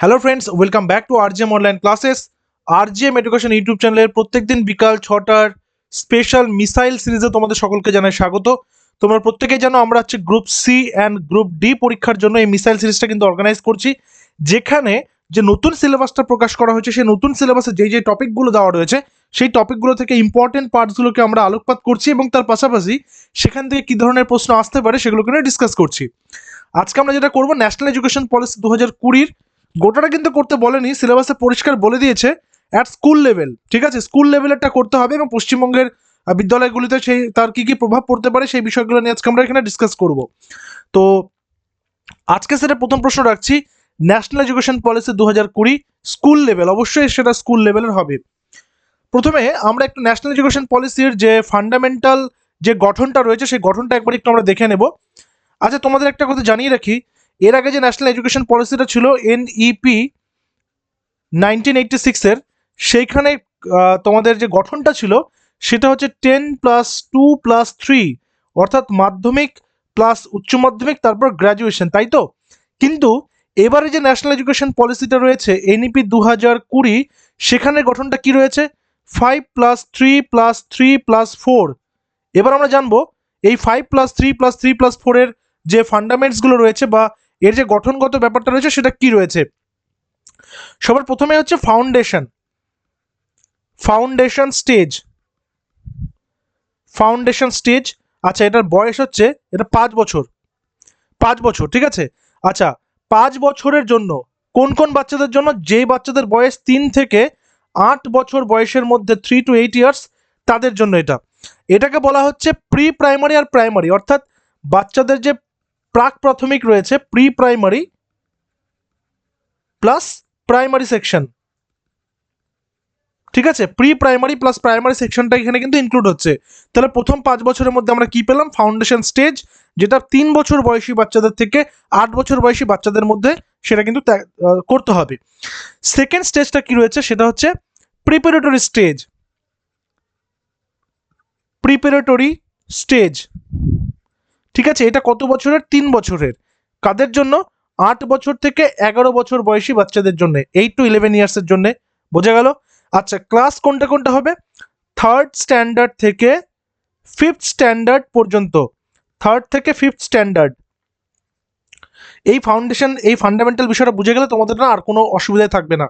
Hello friends welcome back to RGM online classes RGM education YouTube চ্যানেলের প্রত্যেকদিন বিকাল ছটার স্পেশাল মিসাইল সিরিজে তোমাদের সকলকে জানাই স্বাগত। তোমরা প্রত্যেকেই জানো আমরা হচ্ছে group C and group D পরীক্ষার জন্য এই মিসাইল সিরিজটা কিন্তু অর্গানাইজ করছি। যেখানে যে নতুন সিলেবাসটা প্রকাশ করা হয়েছে, সেই নতুন সিলেবাসে যেই যে টপিকগুলো দেওয়া রয়েছে, সেই টপিকগুলো থেকে ইম্পর্টেন্ট পার্টসগুলোকে আমরা আলোকপাত করছি এবং তার পাশাপাশি সেখান থেকে কী ধরনের প্রশ্ন আসতে পারে সেগুলোকে নিয়ে ডিসকাস করছি। আজকে আমরা যেটা করব ন্যাশনাল এডুকেশন পলিসি দু হাজার কুড়ির গোটাটা কিন্তু করতে বলেনি সিলেবাসে পরিষ্কার বলে দিয়েছে অ্যাট স্কুল লেভেল ঠিক আছে? স্কুল লেভেলেরটা করতে হবে এবং পশ্চিমবঙ্গের বিদ্যালয়গুলিতে সেই, তার কি কি প্রভাব পড়তে পারে সেই বিষয়গুলো নিয়ে আজকে আমরা এখানে ডিসকাস করব। তো, আজকে সেটা প্রথম প্রশ্ন রাখছি ন্যাশনাল এডুকেশন পলিসি দু হাজার কুড়ি স্কুল লেভেল অবশ্যই সেটা স্কুল লেভেলের হবে। প্রথমে আমরা একটু ন্যাশনাল এডুকেশন পলিসির যে ফান্ডামেন্টাল যে গঠনটা রয়েছে, সেই গঠনটা একবার একটু আমরা দেখে নেব। আচ্ছা তোমাদের একটা কথা জানিয়ে রাখি এর আগে যে ন্যাশনাল এডুকেশন পলিসিটা ছিল E এনইপি নাইনটিন এইটটি সিক্সের সেইখানে তোমাদের যে গঠনটা ছিল, সেটা হচ্ছে ten plus two plus three অর্থাৎ মাধ্যমিক প্লাস উচ্চ মাধ্যমিক, তারপর গ্র্যাজুয়েশন তাই তো? কিন্তু এবারে যে ন্যাশনাল এডুকেশন পলিসিটা রয়েছে এনইপি দু হাজার কুড়ি, সেখানে গঠনটা কি রয়েছে? Five plus three plus three plus four এবার আমরা জানব, এই five plus three plus three plus ফোরের যে ফান্ডামেন্টসগুলো রয়েছে বা এর যে গঠনগত ব্যাপারটা রয়েছে সেটা কি রয়েছে? সবার প্রথমে হচ্ছে foundation foundation stage foundation stage আচ্ছা এটার বয়স হচ্ছে, এটা পাঁচ বছর পাঁচ বছর, ঠিক আছে? আচ্ছা পাঁচ বছরের জন্য, কোন কোন বাচ্চাদের জন্য? যেই বাচ্চাদের বয়স তিন থেকে আট বছর বয়সের মধ্যে থ্রি টু এইট ইয়ার্স তাদের জন্য এটা। এটাকে বলা হচ্ছে প্রি প্রাইমারি আর প্রাইমারি অর্থাৎ বাচ্চাদের যে প্রাক প্রাথমিক রয়েছে pre primary plus primary section. ঠিক আছে? প্রি প্রাইমারি প্লাস প্রাইমারি সেকশনটা এখানে কিন্তু ইনক্লুড হচ্ছে। তাহলে প্রথম পাঁচ বছরের মধ্যে আমরা কি পেলাম? ফাউন্ডেশন স্টেজ যেটা তিন বছর বয়সী বাচ্চাদের থেকে আট বছর বয়সী বাচ্চাদের মধ্যে সেটা কিন্তু করতে হবে। সেকেন্ড স্টেজটা কি রয়েছে? সেটা হচ্ছে প্রিপারেটরি স্টেজ প্রিপারেটরি স্টেজ ঠিক আছে? এটা কত বছরের? তিন বছরের। কাদের জন্য? আট বছর থেকে এগারো বছর বয়সী বাচ্চাদের জন্য। এইট টু ইলেভেন ইয়ার্সের জন্য। বোঝা গেল? আচ্ছা ক্লাস কোনটা কোনটা হবে? থার্ড স্ট্যান্ডার্ড থেকে ফিফথ স্ট্যান্ডার্ড পর্যন্ত। থার্ড থেকে ফিফথ স্ট্যান্ডার্ড এই ফাউন্ডেশন এই ফান্ডামেন্টাল বিষয়টা বুঝে গেলে তোমাদের না আর কোনো অসুবিধায় থাকবে না।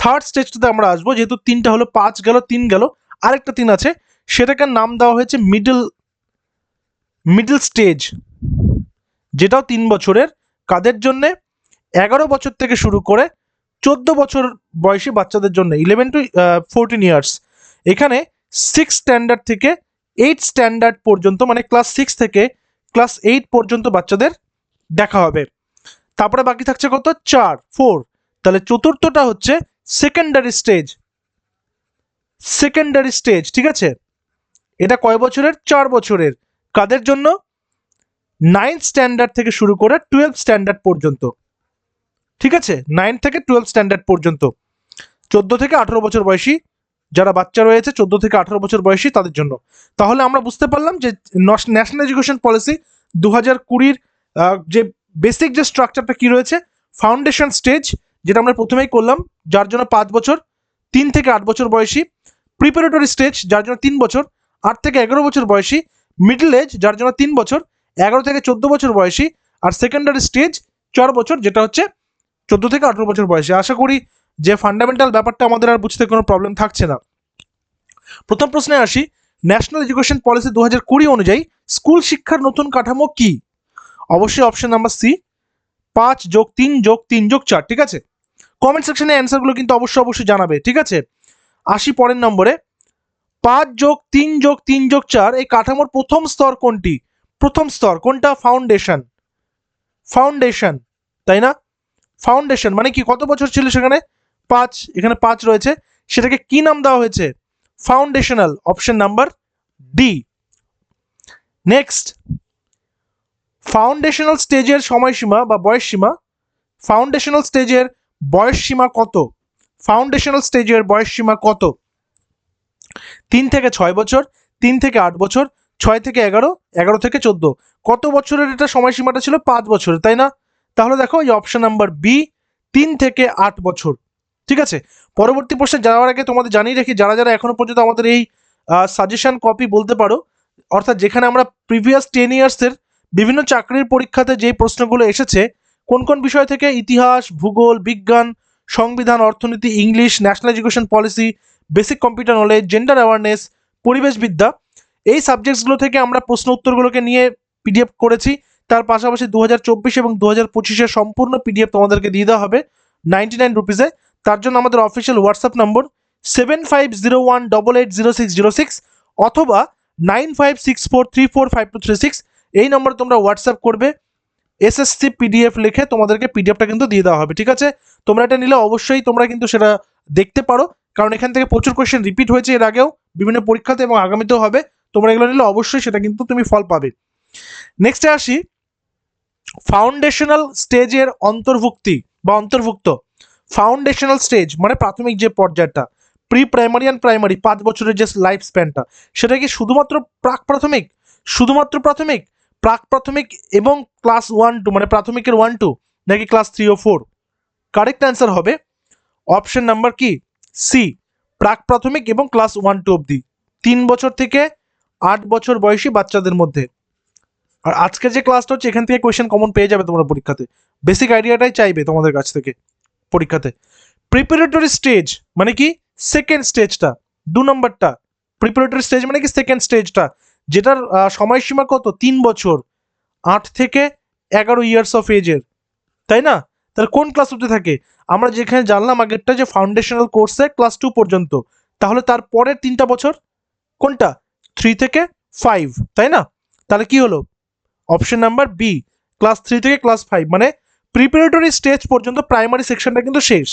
থার্ড স্টেজটাতে আমরা আসব, যেহেতু তিনটা হলো, পাঁচ গেল, তিন গেল, আরেকটা তিন আছে। সেটাকে নাম দেওয়া হয়েছে মিডল মিডল স্টেজ যেটাও তিন বছরের, কাদের জন্যে? এগারো বছর থেকে শুরু করে চোদ্দ বছর বয়সী বাচ্চাদের জন্য ইলেভেন টু ফোরটিন ইয়ার্স এখানে সিক্স স্ট্যান্ডার্ড থেকে এইট স্ট্যান্ডার্ড পর্যন্ত মানে ক্লাস সিক্স থেকে ক্লাস এইট পর্যন্ত বাচ্চাদের দেখা হবে। তারপরে বাকি থাকছে কত? চার ফোর তাহলে চতুর্থটা হচ্ছে সেকেন্ডারি স্টেজ সেকেন্ডারি স্টেজ ঠিক আছে? এটা কয় বছরের? চার বছরের। কাদের জন্য? নাইন্থ স্ট্যান্ডার্ড থেকে শুরু করে টুয়েলভ স্ট্যান্ডার্ড পর্যন্ত। ঠিক আছে? নাইন থেকে টুয়েলভ স্ট্যান্ডার্ড পর্যন্ত। চোদ্দ থেকে আঠেরো বছর বয়সী যারা বাচ্চা রয়েছে, চোদ্দ থেকে আঠেরো বছর বয়সী তাদের জন্য। তাহলে আমরা বুঝতে পারলাম যে ন্যাশনাল এডুকেশন পলিসি দু হাজার কুড়ির যে বেসিক যে স্ট্রাকচারটা কি রয়েছে ফাউন্ডেশন স্টেজ যেটা আমরা প্রথমেই করলাম, যার জন্য পাঁচ বছর, তিন থেকে আট বছর বয়সী প্রিপারেটরি স্টেজ যার জন্য তিন বছর, আট থেকে এগারো বছর বয়সী মিডল এজ যার জন্য তিন বছর, এগারো থেকে চোদ্দ বছর বয়সী, আর সেকেন্ডারি স্টেজ চার বছর, যেটা হচ্ছে চোদ্দ থেকে আঠেরো বছর বয়সী। আশা করি যে ফান্ডামেন্টাল ব্যাপারটা আমাদের আর বুঝতে কোনো প্রবলেম থাকছে না। প্রথম প্রশ্নে আসি ন্যাশনাল এডুকেশন পলিসি দু হাজার কুড়ি অনুযায়ী স্কুল শিক্ষার নতুন কাঠামো কি? অবশ্যই অপশন নাম্বার সি পাঁচ যোগ তিন যোগ তিন যোগ চার, ঠিক আছে? কমেন্ট সেকশনে অ্যান্সারগুলো কিন্তু অবশ্যই অবশ্যই জানাবে, ঠিক আছে? আসি পরের নম্বরে। পাঁচ যোগ তিন যোগ তিন যোগ চার, এই কাঠামোর প্রথম স্তর কোনটি? প্রথম স্তর, কোনটা? ফাউন্ডেশন ফাউন্ডেশন তাই না? ফাউন্ডেশন মানে কি? কত বছর ছিল সেখানে? পাঁচ, এখানে পাঁচ রয়েছে। সেটাকে কি নাম দেওয়া হয়েছে? Foundational option number D next foundational স্টেজের সময়সীমা বা বয়স সীমা ফাউন্ডেশনাল স্টেজের বয়স সীমা কত? ফাউন্ডেশনাল স্টেজের বয়স সীমা কত? তিন থেকে ছয় বছর, তিন থেকে আট বছর, ছয় থেকে এগারো এগারো থেকে চোদ্দ। কত বছরের এটা সময়সীমাটা ছিল? পাঁচ বছরের তাই না? তাহলে দেখো এই অপশন নাম্বার বি তিন থেকে আট বছর। ঠিক আছে? পরবর্তী প্রশ্নে যাওয়ার আগে তোমাদের জানিয়ে রাখি, যারা যারা এখনও পর্যন্ত আমাদের এই সাজেশন কপি বলতে পারো, অর্থাৎ যেখানে আমরা প্রিভিয়াস টেন ইয়ার্সের বিভিন্ন চাকরির পরীক্ষাতে যে প্রশ্নগুলো এসেছে, কোন কোন বিষয় থেকে? ইতিহাস, ভূগোল, বিজ্ঞান, সংবিধান, অর্থনীতি, English national education policy basic computer knowledge gender awareness পরিবেশবিদ্যা, এই সাবজেক্টসগুলো থেকে আমরা প্রশ্ন উত্তরগুলোকে নিয়ে পিডিএফ করেছি। তার পাশাপাশি দু হাজার চব্বিশ এবং দু হাজার পঁচিশের সম্পূর্ণ পিডিএফ তোমাদেরকে দিয়ে দেওয়া হবে নাইনটি নাইন রুপিসে। তার জন্য আমাদের অফিসিয়াল হোয়াটসঅ্যাপ নম্বর seven five zero one double eight zero six zero six অথবা nine five six four three four five two three six এই নম্বরে তোমরা হোয়াটসঅ্যাপ করবে এসএসসি পিডিএফ লিখে তোমাদেরকে পিডিএফটা কিন্তু দিয়ে দেওয়া হবে, ঠিক আছে? তোমরা এটা নিলে অবশ্যই তোমরা কিন্তু সেটা দেখতে পারো। কারণ এখান থেকে প্রচুর কোয়েশ্চেন রিপিট হয়েছে এর আগেও, বিভিন্ন পরীক্ষাতে এবং আগামীতেও হবে। তোমরা এগুলো নিলে অবশ্যই সেটা কিন্তু তুমি ফল পাবে। নেক্সটে আসি। ফাউন্ডেশনাল স্টেজের অন্তর্ভুক্তি বা অন্তর্ভুক্ত। ফাউন্ডেশনাল স্টেজ মানে প্রাথমিক যে পর্যায়টা প্রি প্রাইমারি অ্যান্ড প্রাইমারি পাঁচ বছরের যে লাইফ স্প্যানটা সেটা কি শুধুমাত্র প্রাক প্রাথমিক? শুধুমাত্র প্রাথমিক? প্রাক প্রাথমিক এবং ক্লাস ওয়ান টু মানে প্রাথমিকের ওয়ান টু নাকি ক্লাস থ্রি ও ফোর কারেক্ট অ্যান্সার হবে। অপশন নাম্বার কি? সি প্রাক প্রাথমিক এবং ক্লাস ওয়ান টু অবধি, তিন বছর থেকে আট বছর বয়সী বাচ্চাদের মধ্যে। আর আজকে যে ক্লাসটা হচ্ছে, এখান থেকে কোয়েশ্চেন কমন পেয়ে যাবে তোমরা পরীক্ষাতে। বেসিক আইডিয়াটাই চাইবে তোমাদের কাছ থেকে পরীক্ষাতে। প্রিপারেটরি স্টেজ মানে কি? সেকেন্ড স্টেজটা দু নম্বরটা। প্রিপারেটরি স্টেজ মানে কি? সেকেন্ড স্টেজটা যেটার সময়সীমা কত? তিন বছর। আট থেকে এগারো ইয়ার্স অফ এজের তাই না? তাহলে কোন ক্লাস অব্দি থাকে? আমরা যেখানে জানলাম আগেরটা যে ফাউন্ডেশনাল কোর্সে ক্লাস টু পর্যন্ত, তাহলে তার পরের তিনটা বছর কোনটা? থ্রি থেকে ফাইভ তাই না? তাহলে কি হলো? Option number B class three থেকে ক্লাস ফাইভ মানে প্রিপারেটরি স্টেজ পর্যন্ত প্রাইমারি সেকশনটা কিন্তু শেষ।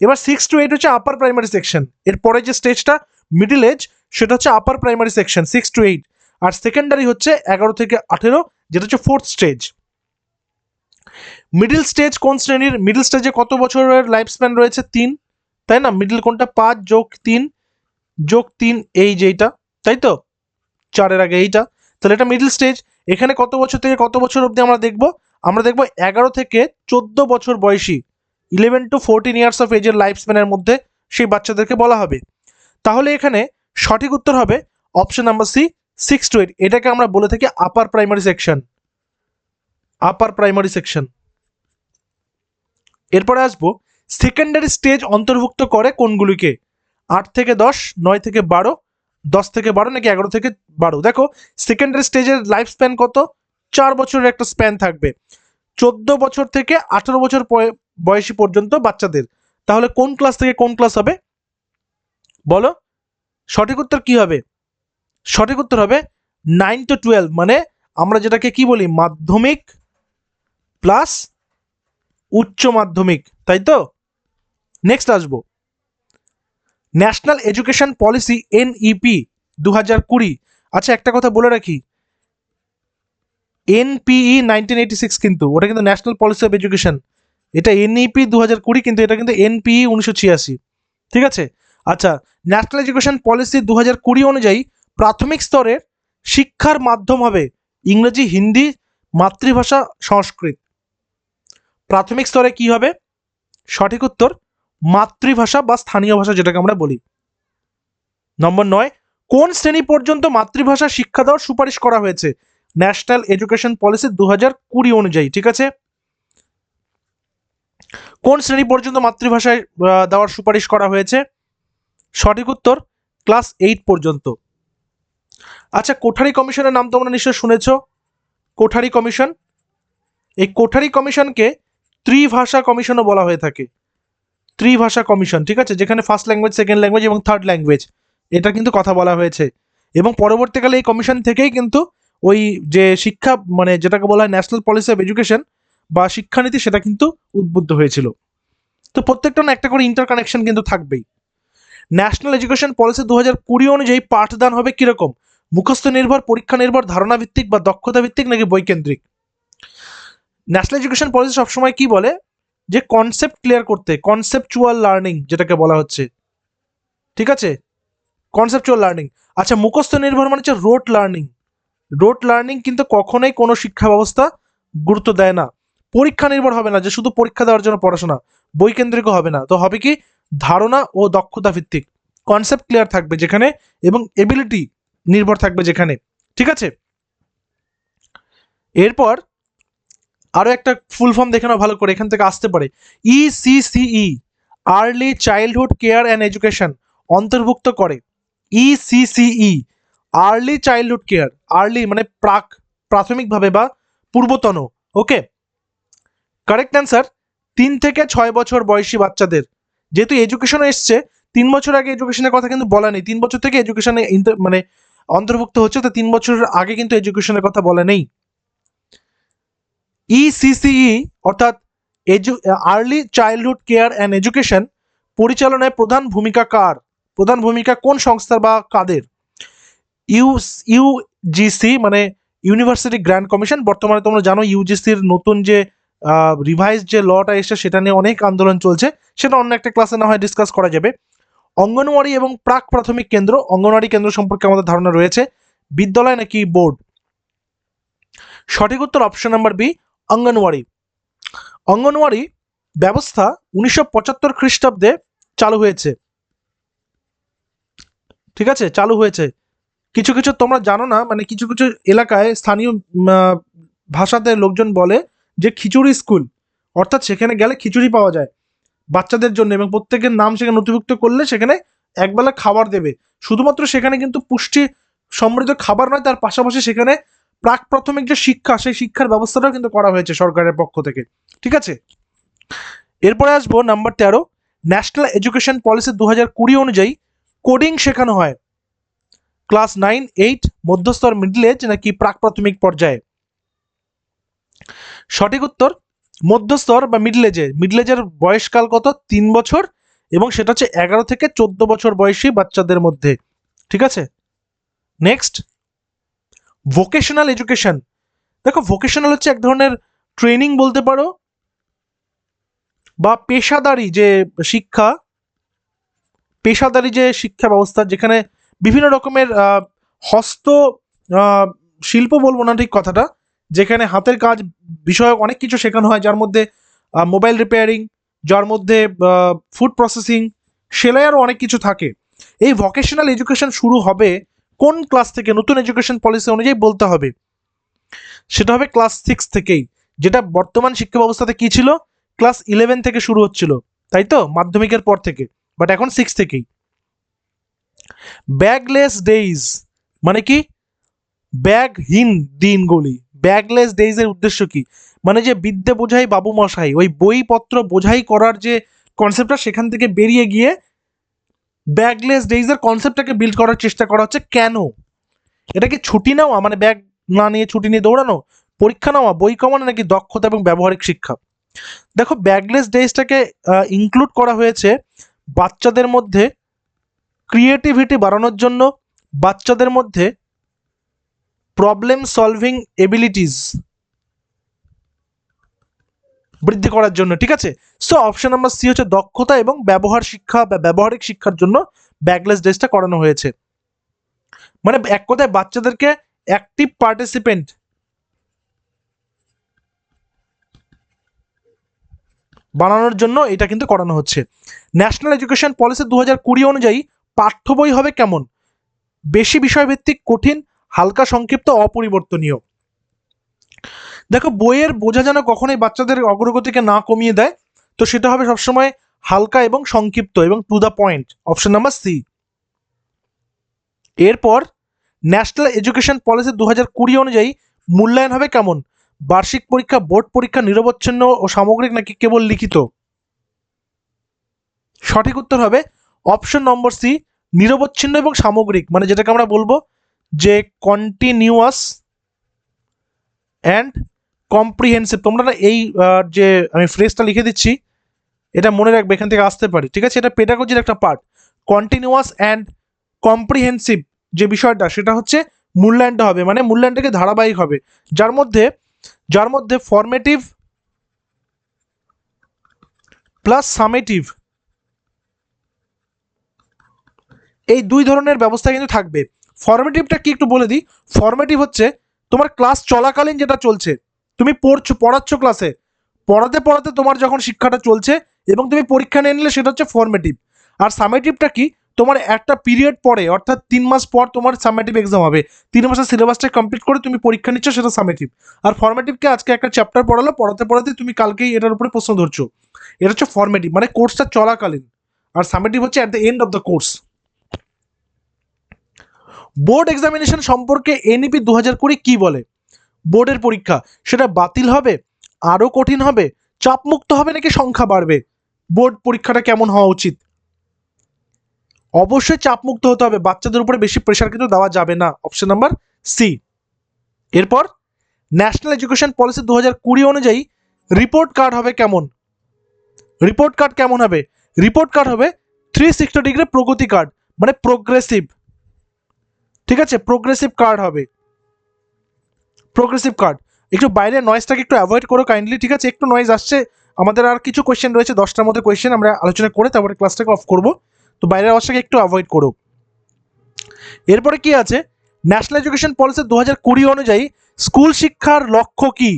এবার সিক্স টু এইট হচ্ছে আপার প্রাইমারি সেকশন এর এরপরে যে স্টেজটা মিডিল এজ সেটা হচ্ছে upper primary section six to eight R secondary হচ্ছে এগারো থেকে আঠেরো, যেটা হচ্ছে ফোর্থ স্টেজ মিডিল স্টেজ কোন শ্রেণির? মিডিল স্টেজে কত বছরের লাইফ স্প্যান রয়েছে? তিন। তাই না? মিডিল কোনটা? পাঁচ যোগ তিন যোগ তিন, এই যেইটা তাই তো? চারের আগে এইটা। তাহলে এটা মিডিল স্টেজ এখানে কত বছর থেকে কত বছর অবধি আমরা দেখব? আমরা দেখব এগারো থেকে চোদ্দ বছর বয়সী eleven to fourteen years of এজের লাইফ স্প্যানের মধ্যে সেই বাচ্চাদেরকে বলা হবে। তাহলে এখানে সঠিক উত্তর হবে option number C six to eight এটাকে আমরা বলে থাকি upper primary section upper primary section এরপরে আসব সেকেন্ডারি স্টেজ অন্তর্ভুক্ত করে কোনগুলিকে? আট থেকে দশ, নয় থেকে বারো, দশ থেকে বারো নাকি এগারো থেকে বারো? দেখো সেকেন্ডারি স্টেজের লাইফ স্প্যান কত? চার বছরের একটা স্প্যান থাকবে। চোদ্দ বছর থেকে আঠারো বছর বয়সী পর্যন্ত বাচ্চাদের। তাহলে কোন ক্লাস থেকে কোন ক্লাস হবে? বলো, সঠিক উত্তর কি হবে? সঠিক উত্তর হবে নাইন টু টুয়েলভ মানে আমরা যেটাকে কি বলি? মাধ্যমিক প্লাস উচ্চ মাধ্যমিক, তাই তো? নেক্সট আসব। ন্যাশনাল এডুকেশন পলিসি এনইপি দু হাজার কুড়ি। আচ্ছা একটা কথা বলে রাখি। এনপিই নাইনটিন এইটি সিক্স কিন্তু, ওটা কিন্তু ন্যাশনাল পলিসি অফ এডুকেশন এটা এনইপি দু হাজার কুড়ি, কিন্তু এটা কিন্তু এনপিই উনিশশো ছিয়াশি। ঠিক আছে? আচ্ছা ন্যাশনাল এডুকেশন পলিসি দু হাজার কুড়ি অনুযায়ী প্রাথমিক স্তরের শিক্ষার মাধ্যম হবে ইংরেজি, হিন্দি, মাতৃভাষা, সংস্কৃত। প্রাথমিক স্তরে কি হবে? সঠিক উত্তর, মাতৃভাষা বা স্থানীয় ভাষা যেটাকে আমরা বলি। নম্বর নয়, কোন শ্রেণি পর্যন্ত মাতৃভাষা শিক্ষা দেওয়ার সুপারিশ করা হয়েছে? ন্যাশনাল এডুকেশন পলিসি দু হাজার কুড়ি অনুযায়ী, ঠিক আছে? কোন শ্রেণি পর্যন্ত মাতৃভাষায় দেওয়ার সুপারিশ করা হয়েছে? সঠিক উত্তর, ক্লাস এইট পর্যন্ত। আচ্ছা কোঠারি কমিশনের নাম তোমরা নিশ্চয় শুনেছ? কোঠারি কমিশন। এই কোঠারি কমিশনকে ত্রিভাষা কমিশনও বলা হয়ে থাকে। ত্রিভাষা কমিশন, ঠিক আছে? যেখানে ফার্স্ট ল্যাঙ্গুয়েজ সেকেন্ড ল্যাঙ্গুয়েজ এবং থার্ড ল্যাঙ্গুয়েজ এটা কিন্তু কথা বলা হয়েছে। এবং পরবর্তীকালে এই কমিশন থেকেই কিন্তু ওই যে শিক্ষা মানে যেটাকে বলা হয় ন্যাশনাল পলিসি অফ এডুকেশন বা শিক্ষানীতি, সেটা কিন্তু উদ্বুদ্ধ হয়েছিল। তো প্রত্যেকটা না একটা করে ইন্টার কানেকশন কিন্তু থাকবেই। ন্যাশনাল এডুকেশন পলিসি দু হাজার কুড়ি অনুযায়ী পাঠদান হবে কীরকম? মুখস্থ নির্ভর, পরীক্ষা নির্ভর ধারণা ভিত্তিক বা দক্ষতা ভিত্তিক নাকি বৈকেন্দ্রিক ন্যাশনাল এডুকেশন পলিসি সবসময় কি বলে? যে কনসেপ্ট ক্লিয়ার করতে কনসেপচুয়াল লার্নিং যেটাকে বলা হচ্ছে। ঠিক আছে? কনসেপচুয়াল লার্নিং আচ্ছা মুখস্থ নির্ভর মানে হচ্ছে রোট লার্নিং রোট লার্নিং কিন্তু কখনোই কোনো শিক্ষা ব্যবস্থা গুরুত্ব দেয় না। পরীক্ষা নির্ভর হবে না, যে শুধু পরীক্ষা দেওয়ার জন্য পড়াশোনা। বই কেন্দ্রিক হবে না। তো হবে কি? ধারণা ও দক্ষতা ভিত্তিক। কনসেপ্ট ক্লিয়ার থাকবে যেখানে এবং এবিলিটি নির্ভর থাকবে যেখানে। ঠিক আছে? এরপর আরও একটা ফুল ফর্ম দেখে নাও, ভালো করে, এখান থেকে আসতে পারে। ECCE early childhood care and education অন্তর্ভুক্ত করে। ECCE early childhood care early মানে প্রাক, প্রাথমিকভাবে বা পূর্বতন ওকে কারেক্ট অ্যান্সার তিন থেকে ছয় বছর বয়সী বাচ্চাদের। যেহেতু এডুকেশন এসছে, তিন বছর আগে এডুকেশনের কথা কিন্তু বলা নেই। তিন বছর থেকে এডুকেশনে মানে অন্তর্ভুক্ত হচ্ছে, তো তিন বছরের আগে কিন্তু এডুকেশনের কথা বলা নেই। ইসিসিই অর্থাৎ এজু early childhood care and education পরিচালনায় প্রধান ভূমিকা কার? প্রধান ভূমিকা কোন সংস্থার বা কাদের? ইউ ইউজিসি মানে ইউনিভার্সিটি গ্র্যান্ড কমিশন বর্তমানে তোমরা জানো ইউজিসির নতুন যে রিভাইজ যে লটা এসে সেটা নিয়ে অনেক আন্দোলন চলছে। সেটা অন্য একটা ক্লাসে না হয় ডিসকাস করা যাবে। অঙ্গনওয়াড়ি এবং প্রাক প্রাথমিক কেন্দ্র, অঙ্গনওয়াড়ি কেন্দ্র সম্পর্কে আমাদের ধারণা রয়েছে। বিদ্যালয় নাকি বোর্ড? সঠিক উত্তর option number B Anganwadi. Anganwadi ব্যবস্থা উনিশশো পঁচাত্তর খ্রিস্টাব্দে চালু হয়েছে। ঠিক আছে? চালু হয়েছে। কিছু কিছু তোমরা জানো না মানে কিছু কিছু এলাকায় স্থানীয় ভাষাতে লোকজন বলে যে খিচুড়ি স্কুল। অর্থাৎ সেখানে গেলে খিচুড়ি পাওয়া যায় বাচ্চাদের জন্য এবং প্রত্যেকের নাম সেখানে নথিভুক্ত করলে সেখানে একবেলা খাবার দেবে। শুধুমাত্র সেখানে কিন্তু পুষ্টি সমৃদ্ধ খাবার নয়, তার পাশাপাশি সেখানে প্রাক প্রাথমিক যে শিক্ষা, সেই শিক্ষার ব্যবস্থাটাও কিন্তু করা হয়েছে সরকারের পক্ষ থেকে। ঠিক আছে? এরপরে আসব নাম্বার তেরো ন্যাশনাল এডুকেশন পলিসি দু হাজার কুড়ি অনুযায়ী কোডিং শেখানো হয়। ক্লাস নাইন এইট মধ্যস্তর মিডল এজ নাকি প্রাক প্রাথমিক পর্যায়ে? সঠিক উত্তর মধ্যস্তর বা মিডল এজে মিডল এজের বয়সকাল কত? তিন বছর এবং সেটা হচ্ছে এগারো থেকে চোদ্দ বছর বয়সী বাচ্চাদের মধ্যে। ঠিক আছে? নেক্সট ভোকেশনাল এডুকেশন দেখো ভোকেশনাল হচ্ছে এক ধরনের ট্রেনিং বলতে পারো, বা পেশাদারি যে শিক্ষা, পেশাদারি যে শিক্ষা ব্যবস্থা, যেখানে বিভিন্ন রকমের হস্ত শিল্প বলব না ঠিক কথাটা, যেখানে হাতের কাজ বিষয়ক অনেক কিছু শেখানো হয়, যার মধ্যে মোবাইল রিপেয়ারিং যার মধ্যে ফুড প্রসেসিং সেলাই আরও অনেক কিছু থাকে। এই ভোকেশনাল এডুকেশন শুরু হবে কোন ক্লাস থেকে নতুন এডুকেশন পলিসি অনুযায়ী বলতে হবে? সেটা হবে ক্লাস সিক্স থেকেই। যেটা বর্তমান শিক্ষা ব্যবস্থাতে কি ছিল? ক্লাস ইলেভেন থেকে শুরু হচ্ছিল। তাই তো? মাধ্যমিকের পর থেকে। বাট এখন সিক্স থেকেই। ব্যাগলেস ডেইজ মানে কি? ব্যাগহীন দিনগুলি। ব্যাগলেস ডেইজ এর উদ্দেশ্য কি? মানে যে বিদ্যে বোঝাই বাবু মশাই, ওই বইপত্র বোঝাই করার যে কনসেপ্টটা সেখান থেকে বেরিয়ে গিয়ে ব্যাগলেস ডেইজ এর কনসেপ্টটাকে বিল্ড করার চেষ্টা করা হচ্ছে, কেন? এটা কি ছুটি নেওয়া? মানে ব্যাগ না নিয়ে ছুটি নিয়ে দৌড়ানো? পরীক্ষা নেওয়া, বই কমানো নাকি দক্ষতা এবং ব্যবহারিক শিক্ষা? দেখো, ব্যাগলেস ডেইজটাকে ইনক্লুড করা হয়েছে বাচ্চাদের মধ্যে ক্রিয়েটিভিটি বাড়ানোর জন্য, বাচ্চাদের মধ্যে প্রবলেম সলভিং এবিলিটিস বৃদ্ধি করার জন্য, ঠিক আছে? সো অপশন নাম্বার সি হচ্ছে দক্ষতা এবং ব্যবহার শিক্ষা বা ব্যবহারিক শিক্ষার জন্য ব্যাকলেস ডেসটা করানো হয়েছে। মানে এক কথায় বাচ্চাদেরকে অ্যাক্টিভ পার্টিসিপেন্ট বানানোর জন্য এটা কিন্তু করানো হচ্ছে। ন্যাশনাল এডুকেশন পলিসি দু হাজার কুড়ি অনুযায়ী পাঠ্য বই হবে কেমন? বেশি বিষয়ভিত্তিক, কঠিন, হালকা, সংক্ষিপ্ত, অপরিবর্তনীয়। দেখো, বইয়ের বোঝা যেন কখনোই বাচ্চাদের অগ্রগতিকে না কমিয়ে দেয়। তো সেটা হবে সবসময় হালকা এবং সংক্ষিপ্ত এবং to the point option number C এরপর ন্যাশনাল এডুকেশন পলিসি দু হাজার কুড়ি অনুযায়ী মূল্যায়ন হবে কেমন? বার্ষিক পরীক্ষা, বোর্ড পরীক্ষা, নিরবচ্ছিন্ন ও সামগ্রিক নাকি কেবল লিখিত? সঠিক উত্তর হবে অপশন নম্বর সি নিরবচ্ছিন্ন এবং সামগ্রিক। মানে যেটাকে আমরা বলব যে কন্টিনিউয়াস অ্যান্ড কম্প্রিহেন্সিভ তোমরা না এই যে আমি ফ্রেজটা লিখে দিচ্ছি, এটা মনে রাখবে, এখান থেকে আসতে পারি। ঠিক আছে? এটা পেডাগজির একটা পার্ট কন্টিনিউয়াস অ্যান্ড কম্প্রিহেন্সিভ যে বিষয়টা, সেটা হচ্ছে মূল্যায়নটা হবে। মানে মূল্যায়নটাকে ধারাবাহিক হবে। যার মধ্যে যার মধ্যে ফর্মেটিভ প্লাস সামেটিভ এই দুই ধরনের ব্যবস্থা কিন্তু থাকবে। ফর্মেটিভটা কি একটু বলে দিই? ফর্মেটিভ হচ্ছে তোমার ক্লাস চলাকালীন যেটা চলছে তুমি পড়ছো, পড়াচ্ছ ক্লাসে পড়াতে পড়াতে তোমার যখন শিক্ষাটা চলছে এবং তুমি পরীক্ষা নিয়ে নিলে সেটা হচ্ছে ফর্মেটিভ আর সামেটিভটা কি? তোমার একটা পিরিয়ড পরে, অর্থাৎ তিন মাস পর তোমার সামেটিভ এক্সাম হবে। তিন মাসের সিলেবাসটা কমপ্লিট করে তুমি পরীক্ষা নিচ্ছ, সেটা সামেটিভ আর ফর্মেটিভকে আজকে একটা চ্যাপ্টার পড়ালো, পড়াতে পড়াতে তুমি কালকেই এটার উপরে প্রশ্ন ধরছো। এটা হচ্ছে ফর্মেটিভ মানে কোর্সটা চলাকালীন। আর সামেটিভ হচ্ছে at the end of the course board examination সম্পর্কে এনইপি দু হাজার কুড়ি কী বলে? বোর্ডের পরীক্ষা। সেটা বাতিল হবে? আরও কঠিন হবে? চাপমুক্ত হবে নাকি সংখ্যা বাড়বে? বোর্ড পরীক্ষাটা কেমন হওয়া উচিত? অবশ্যই চাপমুক্ত হতে হবে। বাচ্চাদের উপরে বেশি প্রেশার কিন্তু দেওয়া যাবে না। অপশন নাম্বার সি এরপর ন্যাশনাল এডুকেশন পলিসি দু হাজার কুড়ি অনুযায়ী রিপোর্ট কার্ড হবে কেমন? রিপোর্ট কার্ড কেমন হবে? রিপোর্ট কার্ড হবে থ্রি সিক্সটি ডিগ্রি প্রগতি কার্ড মানে প্রোগ্রেসিভ ঠিক আছে? প্রোগ্রেসিভ কার্ড হবে। প্রোগ্রেসিভ কার্ড একটু বাইরে নয়েজটাকে একটু অ্যাভয়েড করো কাইন্ডলি ঠিক আছে? একটু নয়েজ আসছে। আমাদের আর কিছু কোয়েশ্চেন রয়েছে, দশটার মধ্যে কোয়েশ্চেন আমরা আলোচনা করে তারপরে ক্লাসটাকে অফ করব। তো বাইরের আওয়াজটাকে একটু অ্যাভয়েড করো। এরপরে কি আছে? ন্যাশনাল এডুকেশন পলিসি দু হাজার কুড়ি অনুযায়ী স্কুল শিক্ষার লক্ষ্য কি?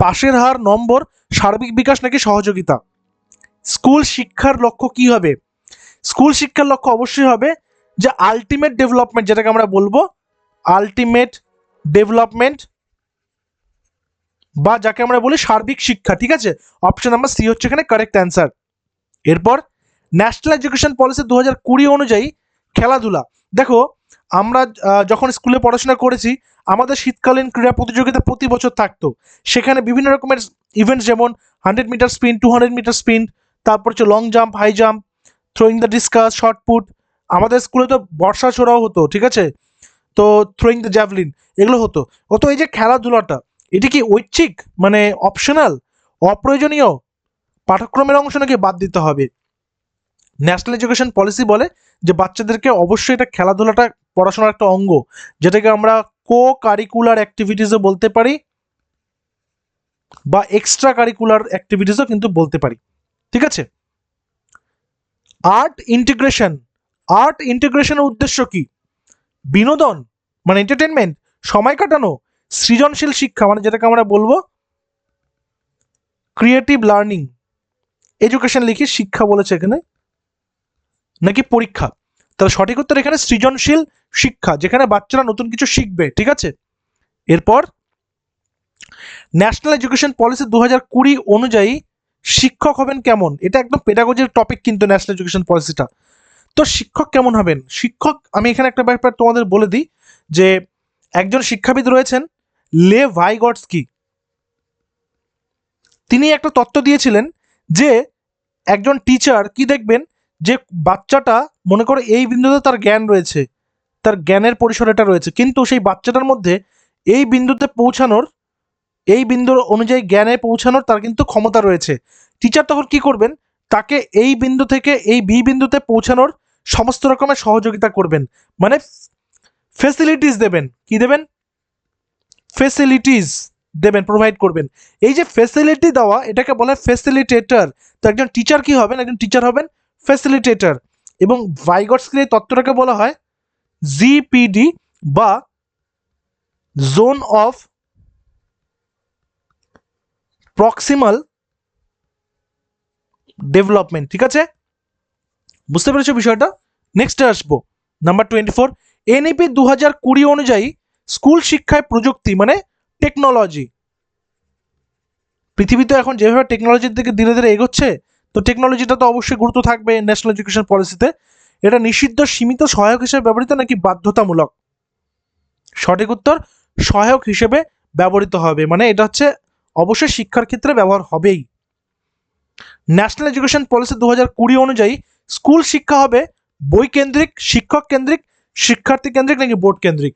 পাশের হার নম্বর, সার্বিক বিকাশ নাকি সহযোগিতা? স্কুল শিক্ষার লক্ষ্য কি হবে? স্কুল শিক্ষার লক্ষ্য অবশ্যই হবে যে আলটিমেট ডেভেলপমেন্ট যেটাকে আমরা বলব আলটিমেট ডেভেলপমেন্ট বা যাকে আমরা বলি সার্বিক শিক্ষা, ঠিক আছে? অপশন নাম্বার সি হচ্ছে এখানে কারেক্ট অ্যান্সার এরপর ন্যাশনাল এডুকেশন পলিসি দু হাজার কুড়ি অনুযায়ী খেলাধুলা। দেখো, আমরা যখন স্কুলে পড়াশোনা করেছি, আমাদের শীতকালীন ক্রীড়া প্রতিযোগিতা প্রতি বছর থাকতো। সেখানে বিভিন্ন রকমের ইভেন্টস যেমন hundred meter spin two hundred meter spin তারপর হচ্ছে long jump high jump throwing the discus shot put আমাদের স্কুলে তো বর্ষা ছোড়াও হতো, ঠিক আছে? তো থ্রোয়িং দ্য জ্যাভলিন এগুলো হতো। ও তো এই যে খেলাধুলাটা এটি কি ঐচ্ছিক? মানে অপশনাল অপ্রয়োজনীয়? পাঠ্যক্রমের অংশ নাকি বাদ দিতে হবে? ন্যাশনাল এডুকেশন পলিসি বলে যে বাচ্চাদেরকে অবশ্যই এটা খেলাধুলাটা পড়াশোনার একটা অঙ্গ, যেটাকে আমরা কো কারিকুলার অ্যাক্টিভিটিসও বলতে পারি বা এক্সট্রা কারিকুলার অ্যাক্টিভিটিসও কিন্তু বলতে পারি। ঠিক আছে? আর্ট ইন্টিগ্রেশন আর্ট ইন্টিগ্রেশনের উদ্দেশ্য কি? বিনোদন মানে এন্টারটেনমেন্ট সময় কাটানো সৃজনশীল শিক্ষা মানে যেটাকে আমরা বলব ক্রিয়েটিভ লার্নিং এডুকেশন লিখি শিক্ষা বলেছে এখানে, নাকি পরীক্ষা? তাহলে সঠিক উত্তর এখানে সৃজনশীল শিক্ষা, যেখানে বাচ্চারা নতুন কিছু শিখবে, ঠিক আছে? এরপর ন্যাশনাল এডুকেশন পলিসি দু হাজার কুড়ি অনুযায়ী শিক্ষক হবেন কেমন? এটা একদম পেডাগজির টপিক কিন্তু ন্যাশনাল এডুকেশন পলিসিটা তো শিক্ষক কেমন হবেন? শিক্ষক, আমি এখানে একটা ব্যাপার তোমাদের বলে দিই, যে একজন শিক্ষাবিদ রয়েছেন লে ভাইগটসকি। তিনি একটা তত্ত্ব দিয়েছিলেন যে একজন টিচার কি দেখবেন যে বাচ্চাটা মনে করো এই বিন্দুতে তার জ্ঞান রয়েছে, তার জ্ঞানের পরিসর এটা রয়েছে, কিন্তু সেই বাচ্চাটার মধ্যে এই বিন্দুতে পৌঁছানোর, এই বিন্দুর অনুযায়ী জ্ঞানে পৌঁছানোর তার কিন্তু ক্ষমতা রয়েছে। টিচার তখন কি করবেন? তাকে এই বিন্দু থেকে এই বি বিন্দুতে পৌঁছানোর সমস্ত রকমের সহযোগিতা করবেন। মানে ফেসিলিটিস দেবেন। কি দেবেন? ফেসিলিটিস দেবেন প্রোভাইড করবেন। এই যে ফেসিলিটি দেওয়া, এটাকে বলা ফেসিলিটেটর তো একজন টিচার কি হবেন? একজন টিচার হবেন ফেসিলিটেটর এবং ভাইগটসকে এই তত্ত্বটাকে বলা হয় জিপিডি বা জোন অফ প্রক্সিমাল ডেভেলপমেন্ট ঠিক আছে? বুঝতে পেরেছ বিষয়টা? নেক্সটে আসব। নাম্বার টোয়েন্টি ফোর এনইপি দু হাজার কুড়ি অনুযায়ী স্কুল শিক্ষায় প্রযুক্তি মানে টেকনোলজি পৃথিবীতে এখন যেভাবে টেকনোলজির দিকে ধীরে ধীরে এগোচ্ছে, তো টেকনোলজিটা তো অবশ্যই গুরুত্ব থাকবে ন্যাশনাল এডুকেশন পলিসিতে এটা নিষিদ্ধ, সীমিত, সহায়ক হিসেবে ব্যবহৃত নাকি বাধ্যতামূলক? সঠিক উত্তর, সহায়ক হিসেবে ব্যবহৃত হবে মানে এটা হচ্ছে অবশ্যই শিক্ষার ক্ষেত্রে ব্যবহার হবেই। ন্যাশনাল এডুকেশন পলিসি দু হাজার কুড়ি অনুযায়ী স্কুল শিক্ষা হবে বই কেন্দ্রিক, শিক্ষক কেন্দ্রিক, শিক্ষার্থী কেন্দ্রিক নাকি বোর্ড কেন্দ্রিক?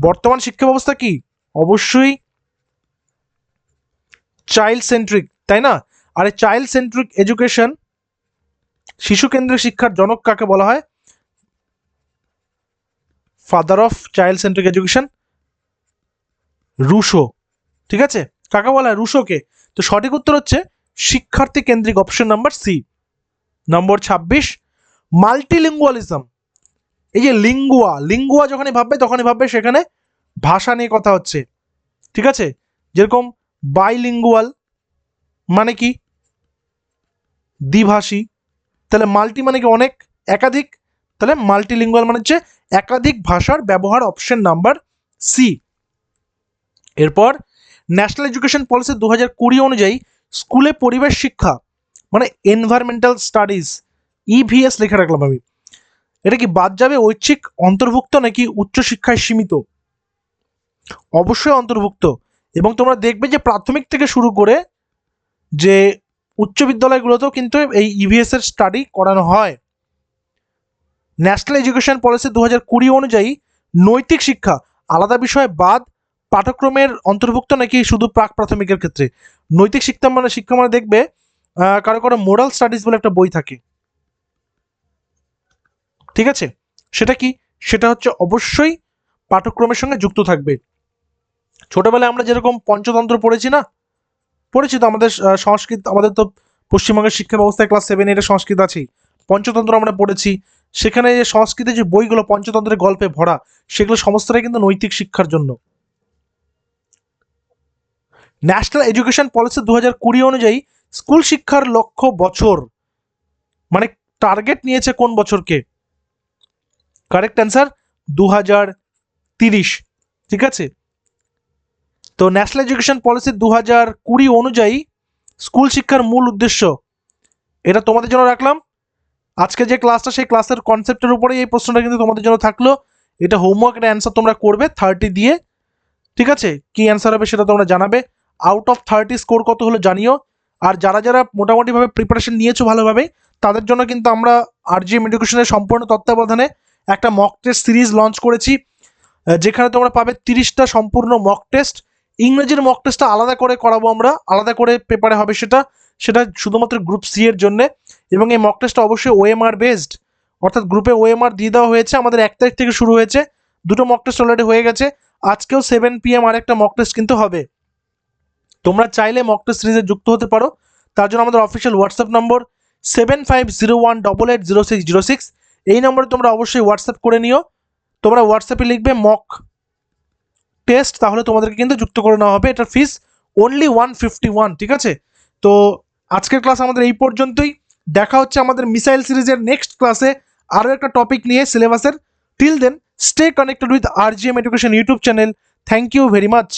বর্তমান শিক্ষা ব্যবস্থা কি? অবশ্যই চাইল্ড সেন্ট্রিক তাই না? আর এই চাইল্ড সেন্ট্রিক এডুকেশন শিশু কেন্দ্রিক শিক্ষার জনক কাকে বলা হয়? Father of child centric education Rousseau. ঠিক আছে? কাকে বলা হয়? রুশোকে। তো সঠিক উত্তর হচ্ছে শিক্ষার্থী কেন্দ্রিক অপশন নাম্বার সি নম্বর ছাব্বিশ মাল্টিলিঙ্গুয়ালিজম এই যে লিঙ্গুয়া লিঙ্গুয়া যখনই ভাববে, তখনই ভাববে সেখানে ভাষা নিয়ে কথা হচ্ছে। ঠিক আছে? যেরকম বাইলিঙ্গুয়াল মানে কি? দ্বিভাষী। তাহলে মাল্টি মানে কি অনেক? একাধিক? তাহলে মাল্টিলিঙ্গুয়াল মানে হচ্ছে একাধিক ভাষার ব্যবহার অপশন নাম্বার সি এরপর ন্যাশনাল এডুকেশন পলিসি দু হাজার কুড়ি অনুযায়ী স্কুলে পরিবেশ শিক্ষা মানে এনভায়রনমেন্টাল স্টাডিজ ইভিএস লিখে রাখলাম আমি। এটা কি বাদ যাবে ঐচ্ছিক অন্তর্ভুক্ত নাকি উচ্চশিক্ষায় সীমিত? অবশ্যই অন্তর্ভুক্ত। এবং তোমরা দেখবে যে প্রাথমিক থেকে শুরু করে যে উচ্চ বিদ্যালয়গুলোতেও কিন্তু এই ইভিএস এর স্টাডি করানো হয়। ন্যাশনাল এডুকেশন পলিসি দু হাজার কুড়ি অনুযায়ী নৈতিক শিক্ষা আলাদা বিষয় বাদ পাঠ্যক্রমের অন্তর্ভুক্ত নাকি শুধু প্রাক প্রাথমিকের ক্ষেত্রে। নৈতিক শিক্ষা মানে শিক্ষা মানে দেখবে কারও কারও মোরাল স্টাডিজ বলে একটা বই থাকে। ঠিক আছে? সেটা কি? সেটা হচ্ছে অবশ্যই পাঠ্যক্রমের সঙ্গে যুক্ত থাকবে। ছোটবেলায় আমরা যেরকম পঞ্চতন্ত্র পড়েছি না? পড়েছি তো আমাদের সংস্কৃত, আমাদের তো পশ্চিমবঙ্গের শিক্ষা ব্যবস্থায় ক্লাস সেভেন এটা সংস্কৃত আছেই। পঞ্চতন্ত্র আমরা পড়েছি। সেখানে যে সংস্কৃতের যে বইগুলো পঞ্চতন্ত্রের গল্পে ভরা, সেগুলো সমস্তটাই কিন্তু নৈতিক শিক্ষার জন্য। ন্যাশনাল এডুকেশন পলিসি দু হাজার কুড়ি অনুযায়ী স্কুল শিক্ষার লক্ষ্য বছর। মানে টার্গেট নিয়েছে কোন বছরকে? কারেক্ট অ্যান্সার দু হাজার তিরিশ। ঠিক আছে? তো ন্যাশনাল এডুকেশন পলিসি দু হাজার কুড়ি অনুযায়ী স্কুল শিক্ষার মূল উদ্দেশ্য, এটা তোমাদের জন্য রাখলাম। আজকে যে ক্লাসটা সেই ক্লাসের কনসেপ্টের উপরেই এই প্রশ্নটা কিন্তু তোমাদের জন্য থাকল। এটা হোমওয়ার্কের অ্যান্সার তোমরা করবে থার্টি দিয়ে। ঠিক আছে? কি অ্যান্সার হবে সেটা তোমরা জানাবে। আউট অফ থার্টি স্কোর কত হলো জানিও। আর যারা যারা মোটামুটিভাবে প্রিপারেশন নিয়েছো ভালোভাবে, তাদের জন্য কিন্তু আমরা আরজিএম এডুকেশনের সম্পূর্ণ তত্ত্বাবধানে একটা মক টেস্ট সিরিজ লঞ্চ করেছি যেখানে তোমরা পাবে তিরিশটা সম্পূর্ণ মক টেস্ট ইংরেজির মক টেস্টটা আলাদা করে করাবো আমরা, আলাদা করে পেপারে হবে সেটা সেটা শুধুমাত্র গ্রুপ সি এর জন্য। এবং এই মক টেস্টটা অবশ্যই ওএমআর বেসড অর্থাৎ গ্রুপে ওএমআর দিয়ে দেওয়া হয়েছে, আমাদের এক তারিখ থেকে শুরু হয়েছে। দুটো মক টেস্ট অলরেডি হয়ে গেছে, আজকেও সেভেন পিএম আর একটা মক টেস্ট কিন্তু হবে। তোমরা চাইলে মক টেস্ট সিরিজে যুক্ত হতে পারো। তার জন্য আমাদের official WhatsApp number seven five zero one double eight zero six zero six এই নম্বরে তোমরা অবশ্যই হোয়াটসঅ্যাপ করে নিও। তোমরা হোয়াটসঅ্যাপে লিখবে মক টেস্ট তাহলে তোমাদেরকে কিন্তু যুক্ত করে নেওয়া হবে। এটার fees only one fifty one ঠিক আছে? তো আজকের ক্লাস আমাদের এই পর্যন্তই। দেখা হচ্ছে আমাদের মিসাইল সিরিজের নেক্সট ক্লাসে আরও একটা টপিক নিয়ে সিলেবাসের till then stay connected with R G M education YouTube channel thank you very much